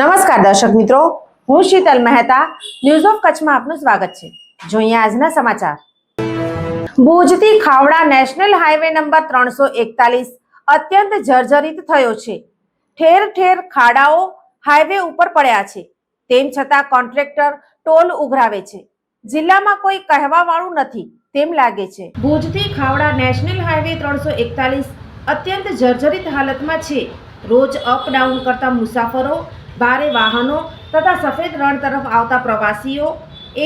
નમસ્કાર દર્શક મિત્રો, હું શીતલ મહેતા ન્યૂઝ ઓફ કચ્છમાં આપનું સ્વાગત છે. જોઈએ આજના સમાચાર. ભુજથી ખાવડા નેશનલ હાઈવે નંબર ત્રણસો એકતાલીસ અત્યંત જર્જરિત થયો છે. ઠેર ઠેર ખાડાઓ હાઈવે ઉપર પડ્યા છે. તેમ છતાં કોન્ટ્રાક્ટર ટોલ ઉઘરાવે છે. જિલ્લામાં કોઈ કહેવાવાળું નથી તેમ લાગે છે. ભુજથી ખાવડા નેશનલ હાઈવે ત્રણસો એકતાલીસ અત્યંત જર્જરિત હાલતમાં છે. રોજ અપ ડાઉન કરતા મુસાફરો ભારે વાહનો તથા સફેદ રણ તરફ આવતા પ્રવાસીઓ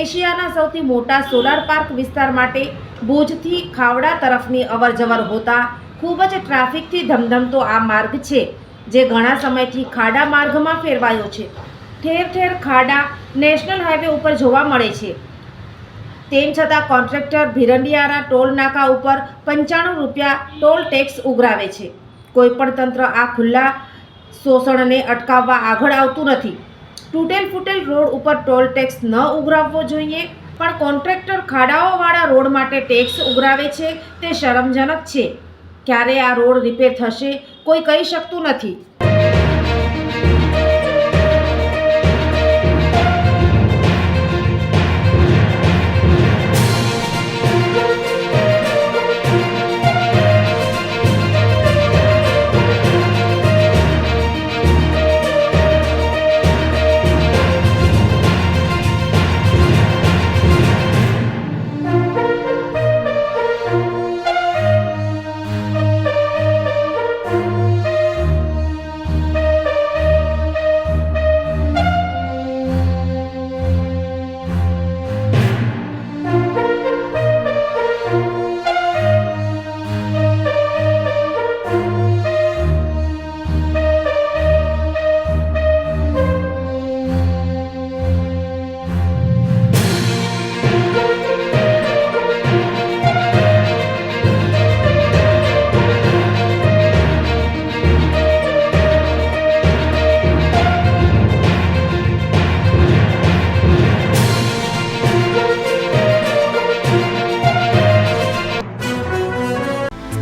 એશિયાના સૌથી મોટા સોલાર પાર્ક વિસ્તાર માટે ભુજથી ખાવડા તરફની અવરજવર હોતા ખૂબ જ ટ્રાફિકથી ધમધમતો આ માર્ગ છે, જે ઘણા સમયથી ખાડા માર્ગમાં ફેરવાયો છે. ઠેર ઠેર ખાડા નેશનલ હાઈવે ઉપર જોવા મળે છે. તેમ છતાં કોન્ટ્રાક્ટર ભીરંડિયારા ટોલ નાકા ઉપર પંચાણું રૂપિયા ટોલ ટેક્સ ઉઘરાવે છે. કોઈપણ તંત્ર આ ખુલ્લા શોષણને અટકાવવા આગળ આવતું નથી. તૂટેલ ફૂટેલ રોડ ઉપર ટોલ ટેક્સ ન ઉઘરાવવો જોઈએ, પણ કોન્ટ્રાક્ટર ખાડાઓવાળા રોડ માટે ટેક્સ ઉઘરાવે છે, તે શરમજનક છે. ક્યારે આ રોડ રિપેર થશે, કોઈ કહી શકતું નથી.